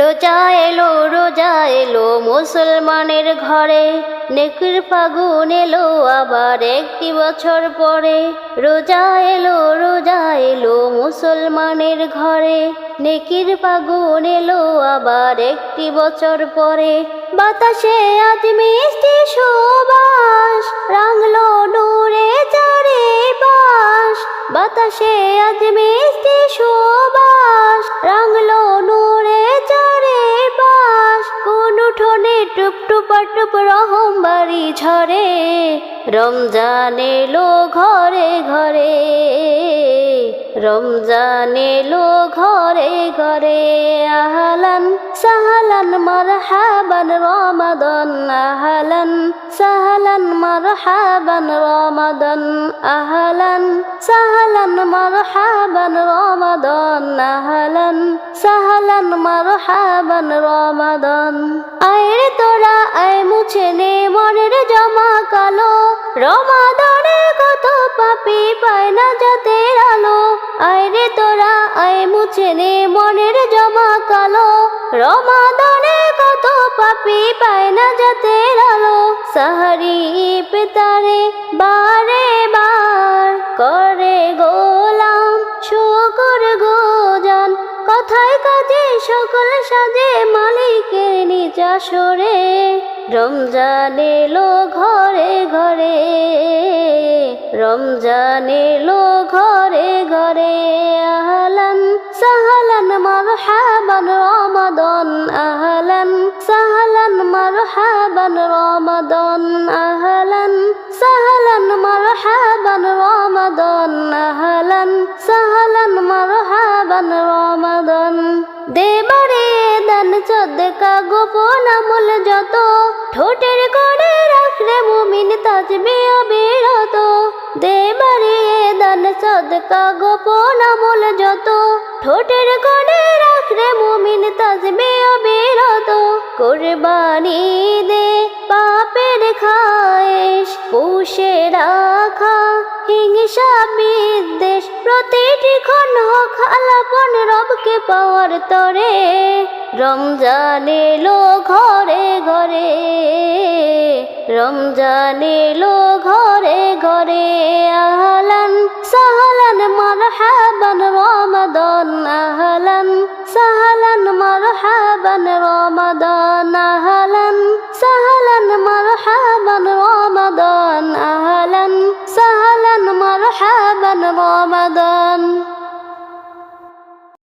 রোজা এলো রোজা এলো মুসলমানের ঘরে। নেকির ফাগুন এলো আবার একটি বছর পরে। রোজা এলো রোজা এলো মুসলমানের ঘরে। নেকির ফাগুন এলো আবার একটি বছর পরে। বাতাসে আজ মিষ্টি সুবাস, রাঙলো নূরে চারে বাস। বাতাসে আজ মিষ্টি উঠোনে টুপ টুপা টুপ রহম বাড়ি ঝরে, রমজান এলো ঘরে ঘরে, রমজান এলো ঘরে ঘরে, আহলান সাহলান মারহাবান রমাদান, আহলান সাহলান মারহাবান রমাদান, আহলান সাহলান মারহাবান রমাদান, আহলান সাহলান মারহাবান রমাদান। আয় মনের জমা কালো, রমাদানে কত পাপি পায় না যাতে আলো। আয় রে তোরা, আয় মুছে নে মনের জমা কালো, রমাদানে কত পাপি পায় না যাতে আলো। সাহারি পেতারে বারে বার কথায় কাজে? সকল সাজে মালিকের নিজা সরে রমজান এলো ঘরে ঘরে। রমজান এলো ঘরে ঘরে। আহলান, সাহলান, মারহাবান রমাদান। আহলান, সাহলান, মারহাবান রমাদান। আহলান সদকা গোপন আমল যত, ঠোঁটের করে রাখলে মুমিন তাজবে অবিরত। দেবারে দান সদকা গোপন আমল যত, ঠোঁটের করে রাখলে মুমিন তাজবে অবিরত। কোরবানি দে পাপের খায়েশ, পুষে রাখা হিংসা বিদ্বেষ হোক আলাপন রবকে পাওয়ার তরে, রমজান এলো ঘরে ঘরে, রমজান এলো ঘরে ঘরে, আহলান সাহলান মারহাবান রমাদান, আহলান সাহলান মারহাবান রমাদান, আহলান সাহলান মারহাবান রমাদান রমাদান